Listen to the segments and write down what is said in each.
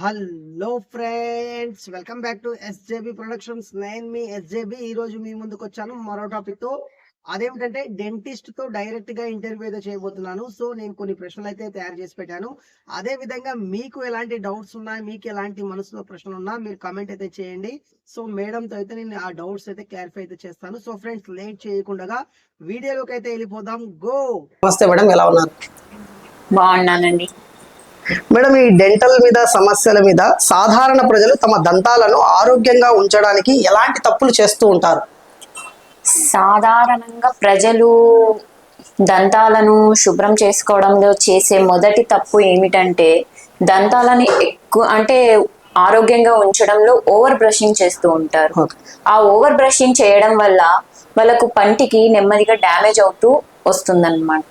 Hello friends welcome back to SJB productions. నేను మీ SJB ఈ రోజు మీ ముందుకు వచ్చాను మరో టాపిక్తో. అదేమిటంటే డెంటిస్ట్తో డైరెక్ట్గా ఇంటర్వ్యూ అయితే చేయబోతున్నాను. సో నేను కొన్ని ప్రశ్నలు అయితే తయారు చేసి పెట్టాను. అదే విధంగా మీకు ఎలాంటి డౌట్స్ ఉన్నాయి మీకు ఎలాంటి మనసులో ప్రశ్నలు ఉన్నా మీరు కమెంట్ అయితే చేయండి. సో మేడం తో అయితే నేను ఆ డౌట్స్ అయితే క్లారిఫై అయితే చేస్తాను. సో ఫ్రెండ్స్ లేట్ చేయకుండా వీడియోలోకి అయితే వెళ్ళిపోదాం. గో నమస్తే మేడం ఎలా ఉన్నారు? బాగున్నానండి. మేడం ఈ డెంటల్ మీద సమస్యల మీద సాధారణ ప్రజలు తమ దంతాలను ఆరోగ్యంగా ఉంచడానికి ఎలాంటి తప్పులు చేస్తూ ఉంటారు సాధారణంగా ప్రజలు దంతాలను శుభ్రం చేసుకోవడంలో చేసే మొదటి తప్పు ఏమిటంటే దంతాలని ఎక్కువ అంటే ఆరోగ్యంగా ఉంచడంలో ఓవర్ బ్రషింగ్ చేస్తూ ఉంటారు. ఆ ఓవర్ బ్రషింగ్ చేయడం వల్ల వాళ్ళకు పంటికి నెమ్మదిగా డ్యామేజ్ అవుతూ వస్తుందన్నమాట.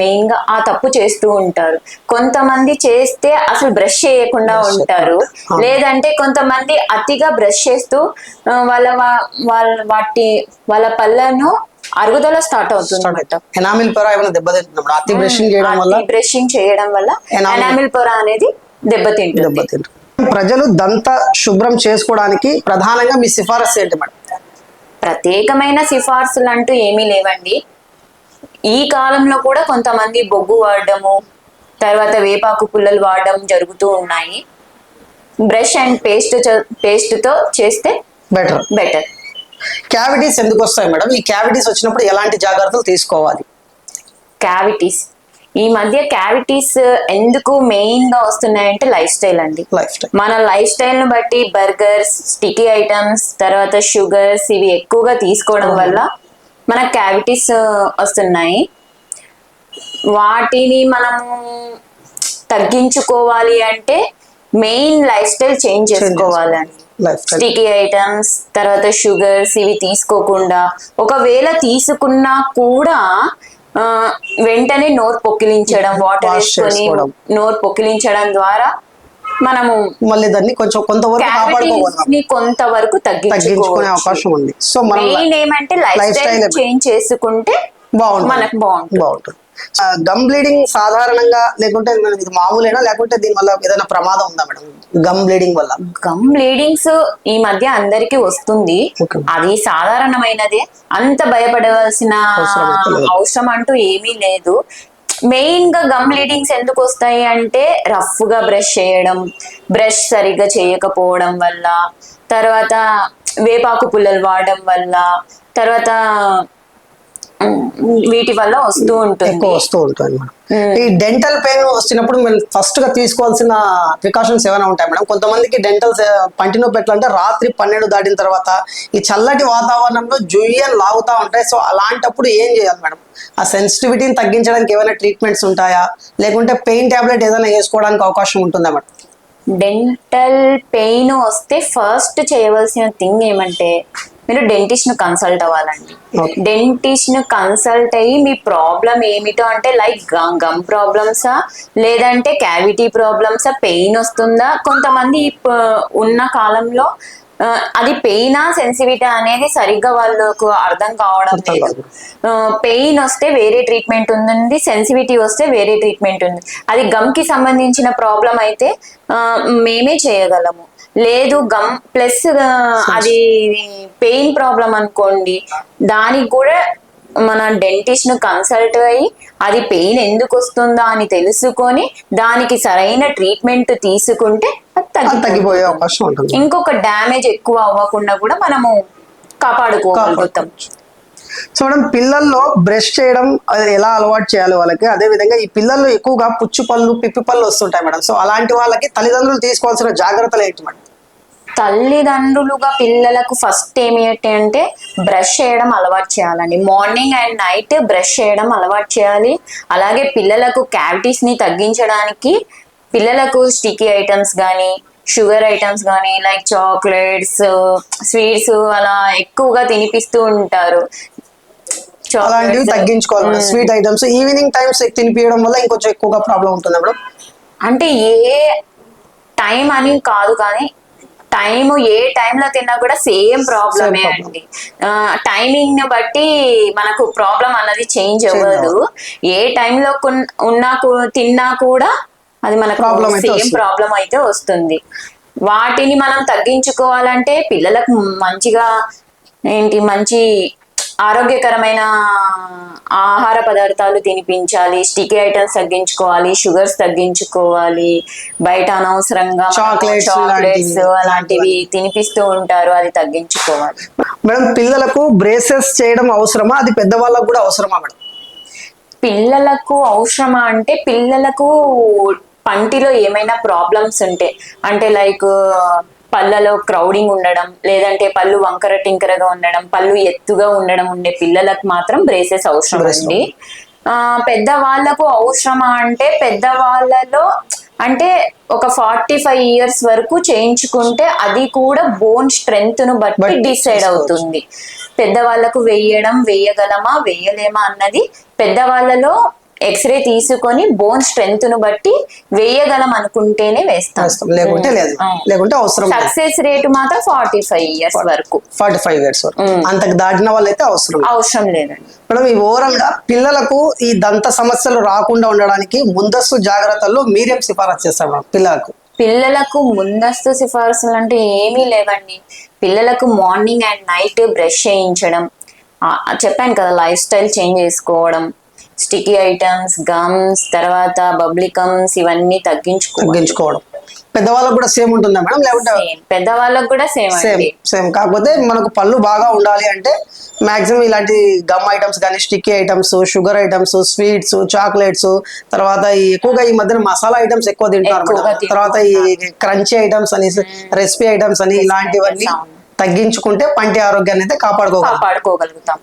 మెయిన్గా ఆ తప్పు చేస్తూ ఉంటారు. కొంతమంది చేస్తే అసలు బ్రష్ చేయకుండా ఉంటారు. లేదంటే కొంతమంది అతిగా బ్రష్ చేస్తూ వాళ్ళ వాళ్ళ వాటి వాళ్ళ పళ్ళను అరుగుదల స్టార్ట్ అవుతుంది ఎనామిల్ పొర ఏమైనా దెబ్బతింటున్నప్పుడు అతి బ్రషింగ్ చేయడం వల్ల? బ్రషింగ్ చేయడం వల్ల ఎనామిల్ పొర అనేది దెబ్బతింటుంది దెబ్బతింటు ప్రజలు దంత శుభ్రం చేసుకోవడానికి ప్రధానంగా మీ సిఫారసు ఏంటి మేడం? ప్రత్యేకమైన సిఫార్సులు అంటూ ఏమీ లేవండి. ఈ కాలంలో కూడా కొంతమంది బొగ్గు వాడడము తర్వాత వేపాకు పుల్లలు వాడడం జరుగుతూ ఉన్నాయి. బ్రష్ అండ్ పేస్ట్ పేస్ట్తో చేస్తే బెటర్ బెటర్ క్యావిటీస్ ఎందుకు వస్తాయి మేడం? ఈ క్యావిటీస్ వచ్చినప్పుడు ఎలాంటి జాగ్రత్తలు తీసుకోవాలి? క్యావిటీస్ ఈ మధ్య క్యావిటీస్ ఎందుకు మెయిన్గా వస్తున్నాయంటే లైఫ్ స్టైల్ అండి మన లైఫ్ స్టైల్ను బట్టి బర్గర్స్ స్టికీ ఐటమ్స్ తర్వాత షుగర్స్ ఇవి ఎక్కువగా తీసుకోవడం వల్ల మన క్యావిటీస్ వస్తున్నాయి. వాటిని మనము తగ్గించుకోవాలి అంటే మెయిన్ లైఫ్ స్టైల్ చేంజ్ చేసుకోవాలండి స్టికీ ఐటమ్స్ తర్వాత షుగర్స్ ఇవి తీసుకోకుండా ఒకవేళ తీసుకున్నా కూడా వెంటనే నోరు పొక్కిలించడం వాటర్ వేసుకొని. నోరు పొక్కిలించడం ద్వారా మనము మళ్ళీ దాన్ని కొంచెం కొంతవరకు ని కొంతవరకు తగ్గించుకునే అవకాశం ఉంది. సో మనం మెయిన్ ఏమంటే లైఫ్ స్టైల్ చేంజ్ చేసుకుంటే బాగుంటుంది. మనకు బాగుంటుంది. బాగుంటుంది. గమ్ బ్లీడింగ్ సాధారణంగా లేకుంటే ఇది మామూలేనా? లేకుంటే దీని వల్ల ఏదైనా ప్రమాదం ఉందా మేడం? గమ్ బ్లీడింగ్ వల్ల. గమ్ బ్లీడింగ్స్ ఈ మధ్య అందరికి వస్తుంది. అది సాధారణమైనదే. అంత భయపడవలసిన. అవసరం అంటూ ఏమీ లేదు. మెయిన్గా గమ్ బ్లీడింగ్స్ ఎందుకు వస్తాయి అంటే రఫ్గా బ్రష్ చేయడం బ్రష్ సరిగ్గా చేయకపోవడం వల్ల తర్వాత వేపాకు పుల్లలు వాడడం వల్ల తర్వాత వీటి వల్ల వస్తూ ఉంటుంది. ఎక్కువ వస్తూ ఉంటుంది ఈ డెంటల్ పెయిన్ వచ్చినప్పుడు మనం ఫస్ట్గా తీసుకోవాల్సిన ప్రికాషన్స్ ఏమైనా ఉంటాయి మేడం కొంతమందికి డెంటల్ పంటి నొప్పి ఎట్లా అంటే రాత్రి పన్నెండు దాటిన తర్వాత ఈ చల్లటి వాతావరణంలో జుయ్యని లాగుతా ఉంటాయి. సో అలాంటప్పుడు ఏం చేయాలి మేడం ఆ సెన్సిటివిటీని తగ్గించడానికి ఏమైనా ట్రీట్మెంట్స్ ఉంటాయా? లేకుంటే పెయిన్ టాబ్లెట్ ఏదైనా వేసుకోవడానికి అవకాశం ఉంటుందా మేడం డెంటల్ పెయిన్ వస్తే ఫస్ట్ చేయవలసిన థింగ్ ఏమంటే మీరు డెంటిస్ట్ను కన్సల్ట్ అవ్వాలండి. డెంటిస్ట్ను కన్సల్ట్ అయ్యి మీ ప్రాబ్లం ఏమిటో అంటే లైక్ గమ్ ప్రాబ్లమ్సా లేదంటే క్యావిటీ ప్రాబ్లమ్సా పెయిన్ వస్తుందా? కొంతమంది ఉన్న కాలంలో అది పెయినా సెన్సిటివిటీ అనేది సరిగ్గా వాళ్ళకు అర్థం కావడం లేదు. పెయిన్ వస్తే వేరే ట్రీట్మెంట్ ఉంది సెన్సిటివిటీ వస్తే వేరే ట్రీట్మెంట్ ఉంది. అది గమ్కి సంబంధించిన ప్రాబ్లం అయితే మేమే చేయగలము. లేదు గమ్ ప్లస్ అది పెయిన్ ప్రాబ్లం అనుకోండి దానికి కూడా మన డెంటిస్ట్ను కన్సల్ట్ అయ్యి అది పెయిన్ ఎందుకు వస్తుందా అని తెలుసుకొని దానికి సరైన ట్రీట్మెంట్ తీసుకుంటే. తగ్గిపోయే అవకాశం ఉంటుంది. ఇంకొక డ్యామేజ్ ఎక్కువ అవ్వకుండా కూడా మనము కాపాడుకోగలుగుతాం. సో మేడం పిల్లల్లో బ్రష్ చేయడం అది ఎలా అలవాటు చేయాలి వాళ్ళకి? అదే విధంగా ఈ పిల్లల్లో ఎక్కువగా పుచ్చు పళ్ళు పిప్పి పళ్ళు వస్తుంటాయి మేడం. సో అలాంటి వాళ్ళకి తల్లిదండ్రులు తీసుకోవాల్సిన జాగ్రత్తలు ఏంటి మేడం? తల్లిదండ్రులుగా పిల్లలకు ఫస్ట్ ఏమిటి అంటే బ్రష్ చేయడం అలవాటు చేయాలండి. మార్నింగ్ అండ్ నైట్ బ్రష్ చేయడం అలవాటు చేయాలి. అలాగే పిల్లలకు క్యావిటీస్ని తగ్గించడానికి పిల్లలకు స్టికీ ఐటమ్స్ కానీ షుగర్ ఐటమ్స్ కానీ లైక్ చాక్లెట్స్ స్వీట్స్ అలా ఎక్కువగా తినిపిస్తూ ఉంటారు. అలాంటివి తగ్గించుకోవాలి స్వీట్ ఐటమ్స్ ఈవినింగ్ టైమ్స్ తినిపించడం వల్ల ఇంకొంచెం ఎక్కువగా ప్రాబ్లం ఉంటుంది మేడం? అంటే ఏ టైం అని కాదు కానీ టైం ఏ టైంలో తిన్నా కూడా సేమ్ ప్రాబ్లమే. అండి టైమింగ్ని బట్టి మనకు ప్రాబ్లం అన్నది చేంజ్ అవ్వదు ఏ టైంలో ఉన్నా తిన్నా కూడా అది మనకు సేమ్. ప్రాబ్లం అయితే వస్తుంది వాటిని మనం తగ్గించుకోవాలంటే పిల్లలకు మంచిగా ఏంటి మంచి ఆరోగ్యకరమైన ఆహార పదార్థాలు తినిపించాలి స్టికీ ఐటమ్స్ తగ్గించుకోవాలి షుగర్స్ తగ్గించుకోవాలి బయట అనవసరంగా చాక్లెట్స్ లాంటివి. అలాంటివి తినిపిస్తూ ఉంటారు అది తగ్గించుకోవాలి మేడం పిల్లలకు బ్రేసెస్ చేయడం అవసరమా అది పెద్దవాళ్ళకు కూడా అవసరమా మేడం పిల్లలకు అవసరమా అంటే పిల్లలకు పంటిలో ఏమైనా ప్రాబ్లమ్స్ ఉంటే అంటే లైక్ పళ్ళలో క్రౌడింగ్ ఉండడం లేదంటే పళ్ళు వంకర టింకరగా ఉండడం పళ్ళు ఎత్తుగా ఉండడం ఉండే పిల్లలకు మాత్రం బ్రేసెస్ అవసరం అండి. ఆ పెద్ద వాళ్ళకు అవసరమా అంటే పెద్ద వాళ్ళలో అంటే ఒక ఫార్టీ ఫైవ్ ఇయర్స్ వరకు చేయించుకుంటే అది కూడా బోన్ స్ట్రెంగ్త్ను బట్టి డిసైడ్. అవుతుంది. పెద్దవాళ్ళకు వేయడం వేయగలమా వేయలేమా అన్నది పెద్దవాళ్ళలో ఎక్స్రే తీసుకొని బోన్ స్ట్రెంగ్త్ను బట్టి వేయగలం అనుకుంటేనే వేస్తాం. లేకుంటే లేదు. లేకుంటే అవసరం సక్సెస్ రేటు మాత్రం ఫార్టీ ఫైవ్ ఇయర్స్ వరకు. ఫార్టీ ఫైవ్ ఇయర్స్ వరకు అంతకు దాటిన వాళ్ళు అయితే అవసరం లేదు. అవసరం లేదండి. మేడం ఈ ఓవరాల్గా పిల్లలకు ఈ దంత సమస్యలు రాకుండా ఉండడానికి ముందస్తు జాగ్రత్తల్లో మీరేం సిఫారసు చేస్తారు మేడం పిల్లలకు? పిల్లలకు ముందస్తు సిఫార్సులు అంటే ఏమీ లేవండి. పిల్లలకు మార్నింగ్ అండ్ నైట్ బ్రష్ చేయించడం. చెప్పాను కదా లైఫ్ స్టైల్ చేంజ్ చేసుకోవడం. స్టికీ ఐటమ్స్ గమ్స్ తర్వాత బబ్లికమ్స్ ఇవన్నీ తగ్గించుకోవాలి. తగ్గించుకోవడం. పెద్దవాళ్ళకు కూడా సేమ్ ఉంటుందా మేడం? లేకుంటే. పెద్దవాళ్ళకు కూడా సేమ్ సేమ్ సేమ్. కాకపోతే మనకు పళ్ళు బాగా ఉండాలి అంటే మాక్సిమం ఇలాంటి గమ్ ఐటమ్స్ కానీ sticky items sugar items sweets chocolates తర్వాత ఈ ఎక్కువగా ఈ మధ్యన మసాలా ఐటమ్స్ ఎక్కువ మేడం. తర్వాత ఈ క్రంచీ ఐటమ్స్ అని రెసిపీ ఐటమ్స్ అని ఇలాంటివన్నీ. తగ్గించుకుంటే పంటి ఆరోగ్యాన్ని అయితే కాపాడుకోగలం కాపాడుకోగలుగుతాం.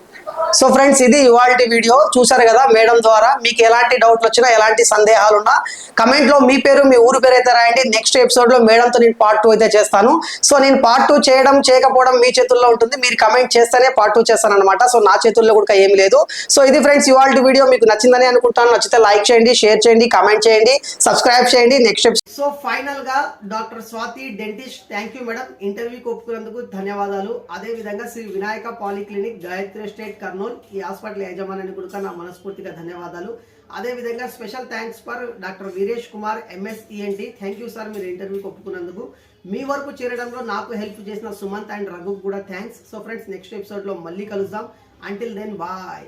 సో ఫ్రెండ్స్ ఇది ఇవాళ వీడియో. చూసారు కదా మేడం ద్వారా. మీకు ఎలాంటి డౌట్లు వచ్చినా ఎలాంటి సందేహాలు ఉన్నా కమెంట్లో మీ పేరు మీ ఊరు పేరు అయితే రాయండి. నెక్స్ట్ ఎపిసోడ్లో మేడంతో నేను పార్ట్ టూ అయితే చేస్తాను. సో నేను పార్ట్ టూ చేయడం చేయకపోవడం మీ చేతుల్లో ఉంటుంది. మీరు కమెంట్ చేస్తేనే పార్ట్ టూ చేస్తాను అనమాట సో నా చేతుల్లో కూడా ఏం లేదు. సో ఇది ఫ్రెండ్స్ ఇవాళ వీడియో. మీకు నచ్చిందని అనుకుంటాను. నచ్చితే లైక్ చేయండి షేర్ చేయండి కమెంట్ చేయండి సబ్స్క్రైబ్ చేయండి. నెక్స్ట్ సో ఫైనల్గా doctor Swathi dentist thank you madam ఇంటర్వ్యూకి ఒప్పుకున్నందుకు ధన్యవాదాలు. అదే విధంగా శ్రీ వినాయక పాలిక్లినిక్ గాయత్రి స్టేట్ కర్నూల్ ఈ హాస్పిటల్ యజమాని కూడా నా మనస్ఫూర్తిగా ధన్యవాదాలు. అదే విధంగా special thanks for doctor Veeresh Kumar MS ENT thank you sir మీరు ఇంటర్వ్యూకి ఒప్పుకున్నందుకు. మీ వరకు చేరడంలో నాకు హెల్ప్ చేసిన సుమంత్ అండ్ రఘు కూడా థ్యాంక్స్ సో ఫ్రెండ్స్ నెక్స్ట్ ఎపిసోడ్లో మళ్ళీ కలుద్దాం. Until then bye